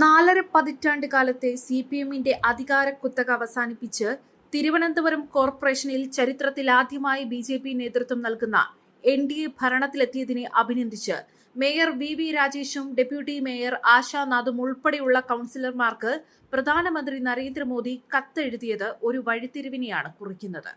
നാലര പതിറ്റാണ്ട് കാലത്തെ സി പി എമ്മിന്റെ അധികാര കുത്തക അവസാനിപ്പിച്ച് തിരുവനന്തപുരം കോർപ്പറേഷനിൽ ചരിത്രത്തിൽ ആദ്യമായി ബി ജെ പി നേതൃത്വം നൽകുന്ന എൻ ഡി എ ഭരണത്തിലെത്തിയതിനെ അഭിനന്ദിച്ച് മേയർ വി വി രാജേഷും ഡെപ്യൂട്ടി മേയർ ആശാനാഥും ഉൾപ്പെടെയുള്ള കൗൺസിലർമാർക്ക് പ്രധാനമന്ത്രി നരേന്ദ്രമോദി കത്തെഴുതിയത് ഒരു വഴിത്തിരിവിനെയാണ് കുറിക്കുന്നത്.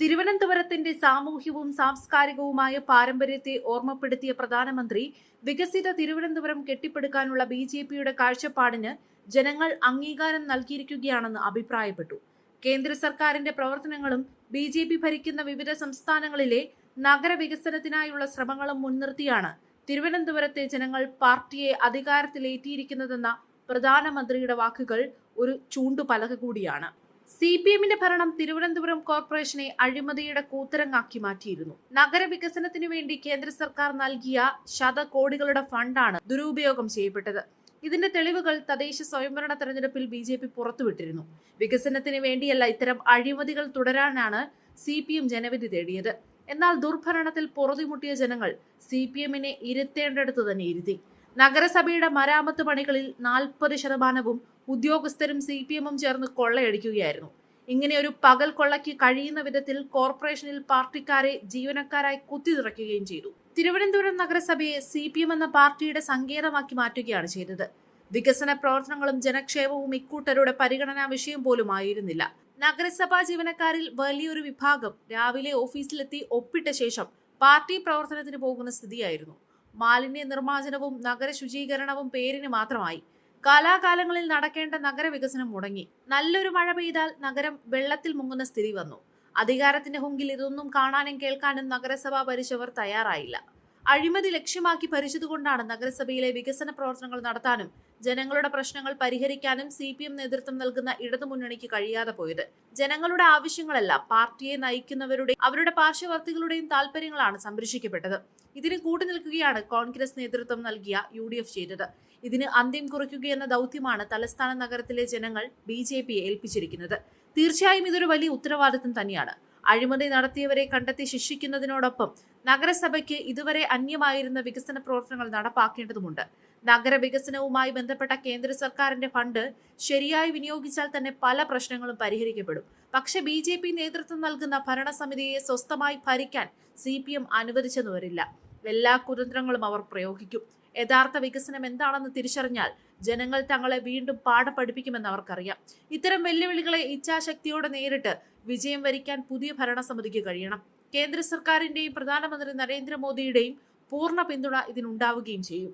തിരുവനന്തപുരത്തിന്റെ സാമൂഹ്യവും സാംസ്കാരികവുമായ പാരമ്പര്യത്തെ ഓർമ്മപ്പെടുത്തിയ പ്രധാനമന്ത്രി വികസിത തിരുവനന്തപുരം കെട്ടിപ്പടുക്കാനുള്ള ബി ജെ പിയുടെ കാഴ്ചപ്പാടിന് ജനങ്ങൾ അംഗീകാരം നൽകിയിരിക്കുകയാണെന്ന് അഭിപ്രായപ്പെട്ടു. കേന്ദ്ര സർക്കാരിന്റെ പ്രവർത്തനങ്ങളും ബി ജെ പി ഭരിക്കുന്ന വിവിധ സംസ്ഥാനങ്ങളിലെ നഗരവികസനത്തിനായുള്ള ശ്രമങ്ങളും മുൻനിർത്തിയാണ് തിരുവനന്തപുരത്തെ ജനങ്ങൾ പാർട്ടിയെ അധികാരത്തിലേറ്റിയിരിക്കുന്നതെന്ന പ്രധാനമന്ത്രിയുടെ വാക്കുകൾ ഒരു ചൂണ്ടുപലക കൂടിയാണ്. സി പി എമ്മിന്റെ ഭരണം തിരുവനന്തപുരം കോർപ്പറേഷനെ അഴിമതിയുടെ കൂത്തരങ്ങാക്കി മാറ്റിയിരുന്നു. നഗരവികസനത്തിനു വേണ്ടി കേന്ദ്ര സർക്കാർ നൽകിയ ശതകോടികളുടെ ഫണ്ടാണ് ദുരുപയോഗം ചെയ്യപ്പെട്ടത്. ഇതിന്റെ തെളിവുകൾ തദ്ദേശ സ്വയംഭരണ തെരഞ്ഞെടുപ്പിൽ ബി ജെ പി പുറത്തുവിട്ടിരുന്നു. വികസനത്തിന് വേണ്ടിയല്ല ഇത്തരം അഴിമതികൾ തുടരാനാണ് സി പി എം ജനവിധി തേടിയത്. എന്നാൽ ദുർഭരണത്തിൽ പൊറുതിമുട്ടിയ ജനങ്ങൾ സി പി എമ്മിനെ ഇരുത്തേണ്ടടുത്ത് തന്നെ ഇരുത്തി. നഗരസഭയുടെ മരാമത്ത് പണികളിൽ നാൽപ്പത് ശതമാനവും ഉദ്യോഗസ്ഥരും സി പി എമ്മും ചേർന്ന് കൊള്ളയടിക്കുകയായിരുന്നു. ഇങ്ങനെ ഒരു പകൽ കൊള്ളയ്ക്ക് കഴിയുന്ന വിധത്തിൽ കോർപ്പറേഷനിൽ പാർട്ടിക്കാരെ ജീവനക്കാരായി കുത്തിനിറയ്ക്കുകയും ചെയ്തു. തിരുവനന്തപുരം നഗരസഭയെ സി പി എം എന്ന പാർട്ടിയുടെ സങ്കേതമാക്കി മാറ്റുകയാണ് ചെയ്തത്. വികസന പ്രവർത്തനങ്ങളും ജനക്ഷേമവും ഇക്കൂട്ടരുടെ പരിഗണനാ വിഷയം പോലും ആയിരുന്നില്ല. നഗരസഭാ ജീവനക്കാരിൽ വലിയൊരു വിഭാഗം രാവിലെ ഓഫീസിലെത്തി ഒപ്പിട്ട ശേഷം പാർട്ടി പ്രവർത്തനത്തിന് പോകുന്ന സ്ഥിതിയായിരുന്നു. മാലിന്യ നിർമ്മാർജനവും നഗര ശുചീകരണവും പേരിന് മാത്രമായി. കാലാകാലങ്ങളിൽ നടക്കേണ്ട നഗരവികസനം മുടങ്ങി. നല്ലൊരു മഴ പെയ്താൽ നഗരം വെള്ളത്തിൽ മുങ്ങുന്ന സ്ഥിതി വന്നു. അധികാരത്തിന്റെ ഹുങ്കിൽ ഇതൊന്നും കാണാനും കേൾക്കാനും നഗരസഭ ഭരിച്ചവർ തയ്യാറായില്ല. അഴിമതി ലക്ഷ്യമാക്കി ഭരിച്ചതുകൊണ്ടാണ് നഗരസഭയിലെ വികസന പ്രവർത്തനങ്ങൾ നടത്താനും ജനങ്ങളുടെ പ്രശ്നങ്ങൾ പരിഹരിക്കാനും സി പി എം നേതൃത്വം നൽകുന്ന ഇടതുമുന്നണിക്ക് കഴിയാതെ പോയത്. ജനങ്ങളുടെ ആവശ്യങ്ങളല്ല പാർട്ടിയെ നയിക്കുന്നവരുടെ അവരുടെ പാർശ്വവർത്തികളുടെയും താല്പര്യങ്ങളാണ് സംരക്ഷിക്കപ്പെട്ടത്. ഇതിന് കൂട്ടുനിൽക്കുകയാണ് കോൺഗ്രസ് നേതൃത്വം നൽകിയ യു ഡി എഫ് ചെയ്തത്. ഇതിന് അന്ത്യം കുറിക്കുകയെന്ന ദൗത്യമാണ് തലസ്ഥാന നഗരത്തിലെ ജനങ്ങൾ ബി ജെ പിയെ ഏൽപ്പിച്ചിരിക്കുന്നത്. തീർച്ചയായും ഇതൊരു വലിയ ഉത്തരവാദിത്തം തന്നെയാണ്. അഴിമതി നടത്തിയവരെ കണ്ടെത്തി ശിക്ഷിക്കുന്നതിനോടൊപ്പം നഗരസഭയ്ക്ക് ഇതുവരെ അന്യമായിരുന്ന വികസന പ്രവർത്തനങ്ങൾ നടപ്പാക്കേണ്ടതുണ്ട് നഗരവികസനവുമായി ബന്ധപ്പെട്ട കേന്ദ്ര സർക്കാരിന്റെ ഫണ്ട് ശരിയായി വിനിയോഗിച്ചാൽ തന്നെ പല പ്രശ്നങ്ങളും പരിഹരിക്കപ്പെടും. പക്ഷെ ബി നേതൃത്വം നൽകുന്ന ഭരണസമിതിയെ സ്വസ്ഥമായി ഭരിക്കാൻ സി പി അനുവദിച്ചെന്ന് വരില്ല. എല്ലാ കുതന്ത്രങ്ങളും അവർ പ്രയോഗിക്കും. യഥാർത്ഥ വികസനം എന്താണെന്ന് തിരിച്ചറിഞ്ഞാൽ ജനങ്ങൾ തങ്ങളെ വീണ്ടും പാഠം പഠിപ്പിക്കുമെന്ന് അവർക്കറിയാം. ഇത്തരം വെല്ലുവിളികളെ ഇച്ഛാശക്തിയോടെ നേരിട്ട് വിജയം വരിക്കാൻ പുതിയ ഭരണസമിതിക്ക് കഴിയണം. കേന്ദ്ര സർക്കാരിന്റെയും പ്രധാനമന്ത്രി നരേന്ദ്രമോദിയുടെയും പൂർണ പിന്തുണ ഇതിനുണ്ടാവുകയും ചെയ്യും.